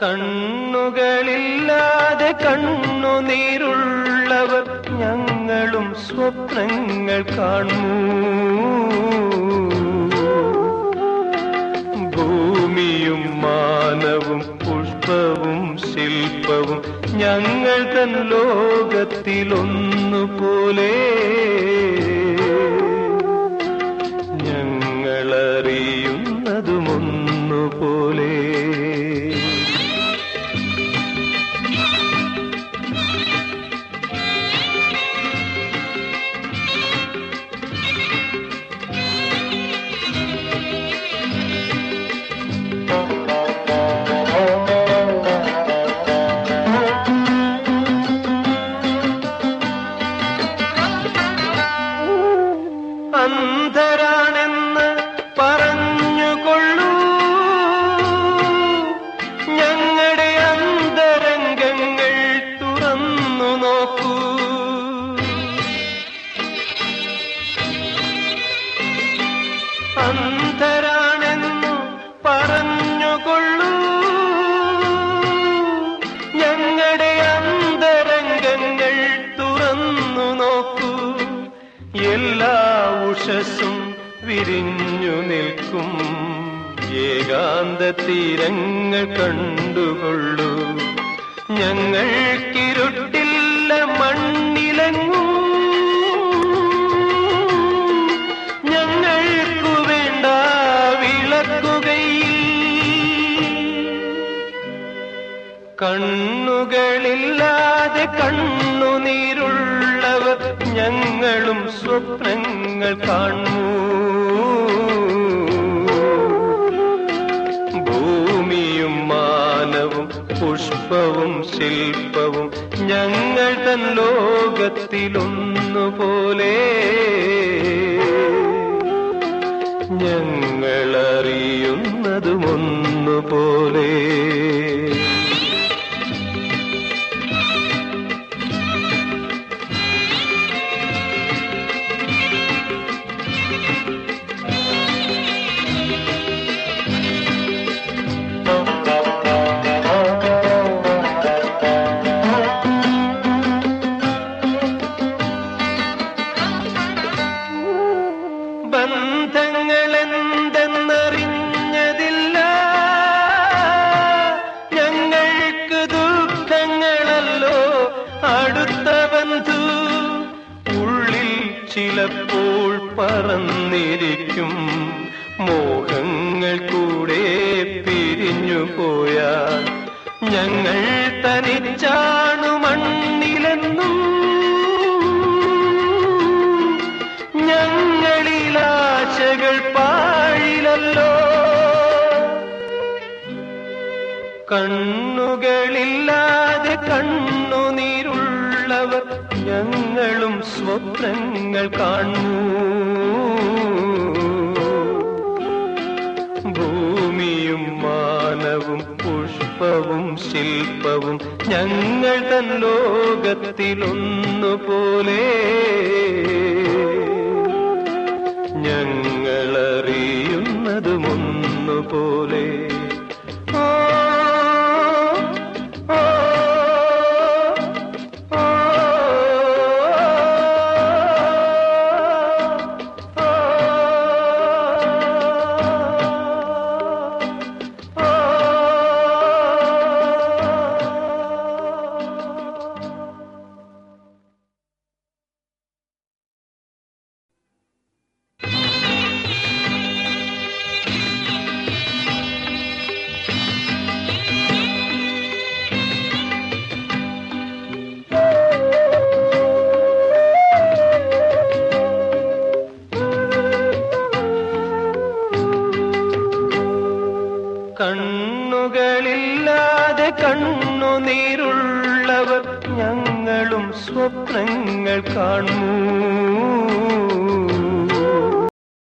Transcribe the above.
കണ്ണുകളില്ലാതെ കണ്ണുനീരുള്ളവർ ഞങ്ങളും സ്വപ്നങ്ങൾ കാണുന്നു ഭൂമിയും മാനവും പുഷ്പവും ശില്പവും ഞങ്ങൾ തൻ ലോകത്തിലൊന്നുപോലെ നോക്കൂ അന്ധരാണെന്നു തുറന്നു എല്ലാ ഉഷസ്സും വിരിഞ്ഞു നിൽക്കും. ഏകാന്ത തീരങ്ങൾ കണ്ടുകൊള്ളൂ. ഞങ്ങൾക്കിരുട്ടില്ല കണ്ണുകളില്ലാതെ കണ്ണുനീരുള്ളവർ ഞങ്ങളും സ്വപ്നങ്ങൾ കാണൂ. ഭൂമിയും മാനവും പുഷ്പവും ശില്പവും ഞങ്ങൾ തൻ ലോകത്തിലൊന്നുപോലെ. ഞങ്ങളറിയുന്നതുമൊന്നുപോലെ. അടുത്ത ബന്ധു ഉള്ളിൽ ചിലപ്പോൾ പറന്നിരിക്കും. മോഹങ്ങൾ കൂടെ പിരിഞ്ഞു പോയാൽ ഞങ്ങൾ കണ്ണുകളില്ലാതെ കണ്ണുനീരുള്ളവർ ഞങ്ങളും സ്വപ്നങ്ങൾ കാണൂ. ഭൂമിയും മാനവും പുഷ്പവും ശില്പവും ഞങ്ങൾ തൻ ലോകത്തിലൊന്നുപോലെ. ഞങ്ങളറിയുന്നതുമൊന്നുപോലെ. കണ്ണു നീരുള്ളവർ ഞങ്ങളും സ്വപ്നങ്ങൾ കാണൂ.